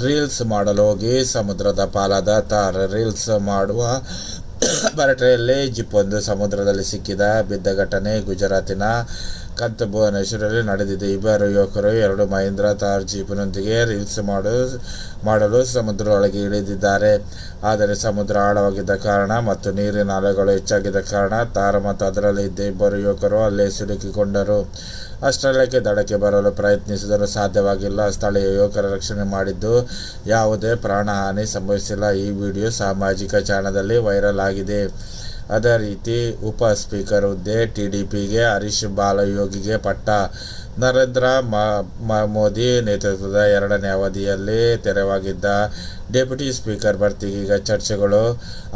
Reels ಮಾಡಲು ಹೋಗಿ ಸಮುದ್ರದ ಪಾಲಾದ ತಾರ ರೀಲ್ಸ್ ಮಾಡುವ ಬರಟೆಯಲ್ಲಿ ಜಿಪ್ಪೊಂದು ಸಮುದ್ರದಲ್ಲಿ ಸಿಕ್ಕಿದ ಬಿದ್ದ ಘಟನೆ ಗುಜರಾತಿನ ಕಂತ ಭುವನೇಶ್ವರಲ್ಲಿ ನಡೆದಿದೆ. ಇಬ್ಬರು ಯುವಕರು, ಎರಡು ಮಹೀಂದ್ರ ತಾರ್ ಜೀಪಿನೊಂದಿಗೆ ರೀಲ್ಸ್ ಮಾಡು, ಮಾಡಲು ಸಮುದ್ರದೊಳಗೆ ಇಳಿದಿದ್ದಾರೆ. ಆದರೆ ಸಮುದ್ರ ಆಳವಾಗಿದ್ದ ಕಾರಣ ಮತ್ತು ನೀರಿನ ಅಲೆಗಳು ಹೆಚ್ಚಾಗಿದ್ದ ಕಾರಣ ತಾರ ಮತ್ತು ಅದರಲ್ಲಿ ಇದ್ದ ಇಬ್ಬರು ಯುವಕರು ಅಲ್ಲೇ ಸಿಲುಕಿಕೊಂಡರು. ಅಷ್ಟರಲ್ಲೇ ದಡಕ್ಕೆ ಬರಲು ಪ್ರಯತ್ನಿಸಿದರೂ ಸಾಧ್ಯವಾಗಿಲ್ಲ. ಸ್ಥಳೀಯ ಯುವಕರ ರಕ್ಷಣೆ ಮಾಡಿದ್ದು ಯಾವುದೇ ಪ್ರಾಣಹಾನಿ ಸಂಭವಿಸಿಲ್ಲ. ಈ ವಿಡಿಯೋ ಸಾಮಾಜಿಕ ಜಾಲದಲ್ಲಿ ವೈರಲ್ ಆಗಿದೆ. ಅದೇ ರೀತಿ ಉಪ ಸ್ಪೀಕರ್ ಹುದ್ದೆ ಟಿ ಡಿ ಪಿಗೆ, ಹರೀಶ್ ಬಾಲಯೋಗಿಗೆ ಪಟ್ಟ. ನರೇಂದ್ರ ಮೋದಿ ನೇತೃತ್ವದ ಎರಡನೇ ಅವಧಿಯಲ್ಲಿ ತೆರವಾಗಿದ್ದ ಡೆಪ್ಯೂಟಿ ಸ್ಪೀಕರ್ ಭರ್ತಿಗೆ ಈಗ ಚರ್ಚೆಗಳು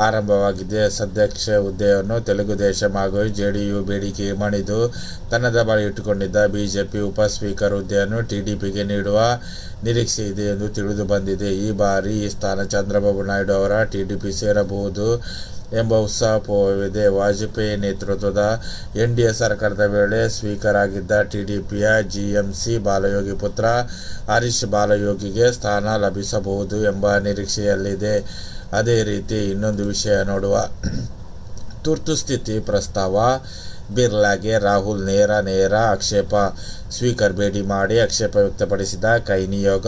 ಆರಂಭವಾಗಿದೆ ಸದ್ಯಕ್ಷ ಹುದ್ದೆಯನ್ನು ತೆಲುಗು ದೇಶಂ ಹಾಗೂ ಜೆಡಿಯು ಬೇಡಿಕೆ ಮಣಿದು ತನ್ನದ ಬಳಿ ಇಟ್ಟುಕೊಂಡಿದ್ದ ಬಿಜೆಪಿ ಉಪ ಸ್ಪೀಕರ್ ಹುದ್ದೆಯನ್ನು ಟಿಡಿಪಿಗೆ ನೀಡುವ ನಿರೀಕ್ಷೆ ಇದೆ ಎಂದು ತಿಳಿದು ಬಂದಿದೆ. ಈ ಬಾರಿ ಈ ಸ್ಥಾನ ಚಂದ್ರಬಾಬು ನಾಯ್ಡು ಅವರ ಟಿಡಿಪಿ ಸೇರಬಹುದು. ಎಂಬ ಉತ್ಸಾಹವಿದೆ ವಾಜಪೇಯಿ ನೇತೃತ್ವದ ಎನ್ ಡಿ ಎ ಸರ್ಕಾರದ ವೇಳೆ ಸ್ಪೀಕರ್ ಆಗಿದ್ದ ಟಿಡಿಪಿಯ ಜಿಎಂಸಿ ಬಾಲಯೋಗಿ ಪುತ್ರ ಹರೀಶ್ ಬಾಲಯೋಗಿಗೆ ಸ್ಥಾನ ಲಭಿಸಬಹುದು ಎಂಬ ನಿರೀಕ್ಷೆಯಲ್ಲಿದೆ. ಅದೇ ರೀತಿ ಇನ್ನೊಂದು ವಿಷಯ ನೋಡುವ ತುರ್ತು ಸ್ಥಿತಿ ಪ್ರಸ್ತಾವ. ಬಿರ್ಲಾಗೆ ರಾಹುಲ್ ನೇರ ನೇರ ಆಕ್ಷೇಪ. ಸ್ಪೀಕರ್ ಭೇಟಿ ಮಾಡಿ ಆಕ್ಷೇಪ ವ್ಯಕ್ತಪಡಿಸಿದ ಕೈ ನಿಯೋಗ.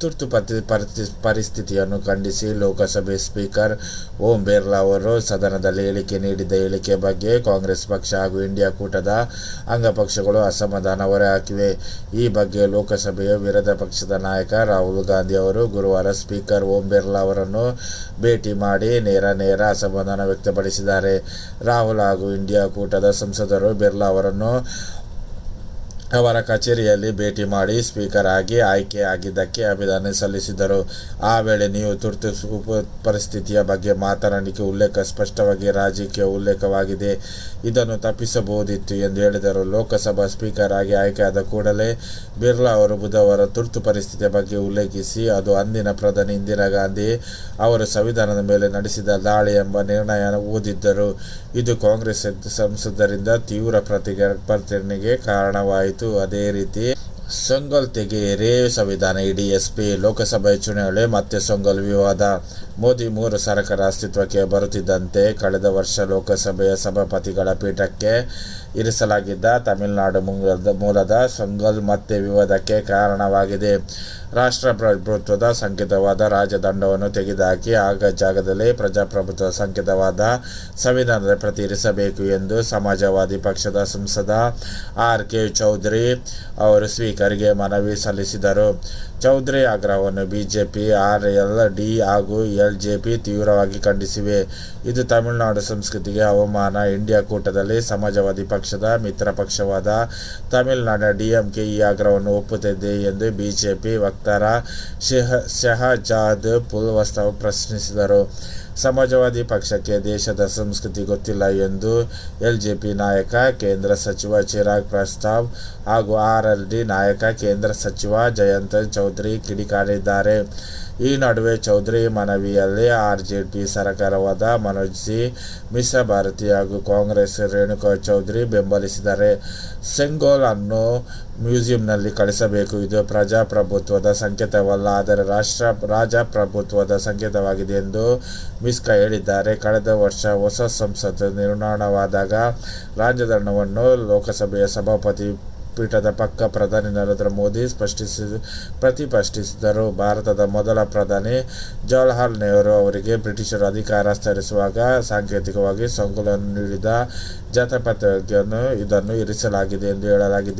ತುರ್ತು ಪತಿ ಪರಿಸ್ಥಿ ಪರಿಸ್ಥಿತಿಯನ್ನು ಖಂಡಿಸಿ ಲೋಕಸಭೆ ಸ್ಪೀಕರ್ ಓಂ ಬಿರ್ಲಾ ಅವರು ಸದನದಲ್ಲಿ ಹೇಳಿಕೆ ನೀಡಿದ್ದ ಹೇಳಿಕೆ ಬಗ್ಗೆ ಕಾಂಗ್ರೆಸ್ ಪಕ್ಷ ಹಾಗೂ ಇಂಡಿಯಾ ಕೂಟದ ಅಂಗಪಕ್ಷಗಳು ಅಸಮಾಧಾನ ಹೊರಹಾಕಿವೆ ಈ ಬಗ್ಗೆ ಲೋಕಸಭೆಯ ವಿರೋಧ ಪಕ್ಷದ ನಾಯಕ ರಾಹುಲ್ ಗಾಂಧಿ ಅವರು ಗುರುವಾರ ಸ್ಪೀಕರ್ ಓಂ ಬಿರ್ಲಾ ಅವರನ್ನು ಭೇಟಿ ಮಾಡಿ ನೇರ ನೇರ ಅಸಮಾಧಾನ ವ್ಯಕ್ತಪಡಿಸಿದ್ದಾರೆ. ರಾಹುಲ್ ಹಾಗೂ ಇಂಡಿಯಾ ಕೂಟದ ಸಂಸದರು ಬಿರ್ಲಾ ಅವರನ್ನು ಅವರ ಕಚೇರಿಯಲ್ಲಿ ಭೇಟಿ ಮಾಡಿ ಸ್ಪೀಕರ್ ಆಗಿ ಆಯ್ಕೆ ಆಗಿದ್ದಕ್ಕೆ ಅಭಿನಂದನೆ ಸಲ್ಲಿಸಿದರು. ಆ ವೇಳೆ ನೀವು ತುರ್ತು ಪರಿಸ್ಥಿತಿಯ ಬಗ್ಗೆ ಮಾತನಾಡಲಿಕ್ಕೆ ಉಲ್ಲೇಖ, ಸ್ಪಷ್ಟವಾಗಿ ರಾಜಕೀಯ ಉಲ್ಲೇಖವಾಗಿದೆ. ಇದನ್ನು ತಪ್ಪಿಸಬಹುದಿತ್ತು ಎಂದು ಹೇಳಿದರು. ಲೋಕಸಭಾ ಸ್ಪೀಕರ್ ಆಗಿ ಆಯ್ಕೆಯಾದ ಕೂಡಲೇ ಬಿರ್ಲಾ ಅವರು ಬುಧವಾರ ತುರ್ತು ಪರಿಸ್ಥಿತಿಯ ಬಗ್ಗೆ ಉಲ್ಲೇಖಿಸಿ, ಅದು ಅಂದಿನ ಪ್ರಧಾನಿ ಇಂದಿರಾ ಗಾಂಧಿ ಅವರು ಸಂವಿಧಾನದ ಮೇಲೆ ನಡೆಸಿದ ದಾಳಿ ಎಂಬ ನಿರ್ಣಯ ಓದಿದ್ದರು. ಇದು ಕಾಂಗ್ರೆಸ್ ಸಂಸದರಿಂದ ತೀವ್ರ ಪ್ರತಿಭಟನೆಗೆ ಕಾರಣವಾಯಿತು. ಅದೇ ರೀತಿ ಸೊಂಗಲ್ ತೆಗೆಯರೆ. ಸಂವಿಧಾನ ಇಡಿ ಎಸ್ಪಿ ಲೋಕಸಭೆ ಚುನಾವಣೆ ಮತ್ತೆ ಸೊಂಗಲ್ ವಿವಾದ. ಮೋದಿ ಮೂರು ಸರ್ಕಾರ ಅಸ್ತಿತ್ವಕ್ಕೆ ಬರುತ್ತಿದ್ದಂತೆ ಕಳೆದ ವರ್ಷ ಲೋಕಸಭೆಯ ಸಭಾಪತಿಗಳ ಪೀಠಕ್ಕೆ ಇರಿಸಲಾಗಿದ್ದ ತಮಿಳುನಾಡು ಮೂಲದ ಮೂಲದ ಸೊಂಗಲ್ ಮತ್ತೆ ವಿವಾದಕ್ಕೆ ಕಾರಣವಾಗಿದೆ. ರಾಷ್ಟ್ರಪ್ರಭುತ್ವದ ಸಂಕೇತವಾದ ರಾಜದಂಡವನ್ನು ತೆಗೆದುಹಾಕಿ ಆಗ ಜಾಗದಲ್ಲಿ ಪ್ರಜಾಪ್ರಭುತ್ವ ಸಂಕೇತವಾದ ಸಂವಿಧಾನದ ಪ್ರತಿ ಇರಿಸಬೇಕು ಎಂದು ಸಮಾಜವಾದಿ ಪಕ್ಷದ ಸಂಸದ ಆರ್ ಕೆ ಚೌಧರಿ ಅವರು ಸ್ಪೀಕರ್ಗೆ ಮನವಿ ಸಲ್ಲಿಸಿದರು. ಚೌಧರಿ ಆಗ್ರಹವನ್ನು ಬಿಜೆಪಿ ಆರ್ ಎಲ್ ಡಿ ಹಾಗೂ ಎಲ್ ಜೆ ಪಿ ತೀವ್ರವಾಗಿ ಖಂಡಿಸಿವೆ. ಇದು ತಮಿಳುನಾಡು ಸಂಸ್ಕೃತಿಗೆ ಅವಮಾನ. ಇಂಡಿಯಾ ಕೂಟದಲ್ಲಿ ಸಮಾಜವಾದಿ ಪಕ್ಷದ ಮಿತ್ರ ಪಕ್ಷವಾದ ತಮಿಳುನಾಡಿನ ಡಿಎಂಕೆ ಈ ಆಗ್ರಹವನ್ನು ಒಪ್ಪುತ್ತಿದೆ ಎಂದು ಬಿಜೆಪಿ ವಕ್ತಾರ ಶೆಹ, ಶಹಜಾದ್ ಪುಲ್ವಸ್ತಾವ್ ಪ್ರಶ್ನಿಸಿದರು. ಸಮಾಜವಾದಿ ಪಕ್ಷಕ್ಕೆ ದೇಶದ ಸಂಸ್ಕೃತಿ ಗೊತ್ತಿಲ್ಲ ಎಂದು ಎಲ್ಜೆಪಿ ನಾಯಕ, ಕೇಂದ್ರ ಸಚಿವ ಚಿರಾಗ್ ಪ್ರಸ್ತಾವ್ ಹಾಗೂ ಆರ್ ಎಲ್ ಡಿ ನಾಯಕ, ಕೇಂದ್ರ ಸಚಿವ ಜಯಂತ್ ಚೌಧರಿ ಕಿಡಿಕಾರಿದ್ದಾರೆ. ಈ ನಡುವೆ ಚೌಧರಿ ಮನವಿಯಲ್ಲಿ ಆರ್ ಜೆ ಡಿ ಸರ್ಕಾರವಾದ ಮನೋಜ್ ಸಿ, ಮಿಶ್ರಾ ಭಾರತಿ ಹಾಗೂ ಕಾಂಗ್ರೆಸ್ ರೇಣುಕಾ ಚೌಧರಿ ಬೆಂಬಲಿಸಿದ್ದಾರೆ. ಸೆಂಗೋಲ್ ಅನ್ನು ಮ್ಯೂಸಿಯಂನಲ್ಲಿ ಕಳಿಸಬೇಕು. ಇದು ಪ್ರಜಾಪ್ರಭುತ್ವದ ಸಂಕೇತವಲ್ಲ, ಆದರೆ ರಾಷ್ಟ್ರ, ರಾಜಪ್ರಭುತ್ವದ ಸಂಕೇತವಾಗಿದೆ ಎಂದು ಮಿಸ್ಕಾ ಹೇಳಿದ್ದಾರೆ. ಕಳೆದ ವರ್ಷ ಹೊಸ ಸಂಸತ್ತು ನಿರ್ಮಾಣವಾದಾಗ ರಾಜದಂಡವನ್ನು ಲೋಕಸಭೆಯ ಸಭಾಪತಿ ಪೀಠದ ಪಕ್ಕ ಪ್ರಧಾನಿ ನರೇಂದ್ರ ಮೋದಿ ಸ್ಪಷ್ಟಿಸಿ ಪ್ರತಿಪಷ್ಟಿಸಿದರು ಭಾರತದ ಮೊದಲ ಪ್ರಧಾನಿ ಜವಾಹರ್ಲಾಲ್ ನೆಹರು ಅವರಿಗೆ ಬ್ರಿಟಿಷರು ಅಧಿಕಾರ ಸ್ಥರಿಸುವಾಗ ಸಾಂಕೇತಿಕವಾಗಿ ಸಂಕುಲನ್ನು ನೀಡಿದ ಜಾತಪತ್ಯವನ್ನು ಇದನ್ನು ಇರಿಸಲಾಗಿದೆ ಎಂದು ಹೇಳಲಾಗಿದೆ.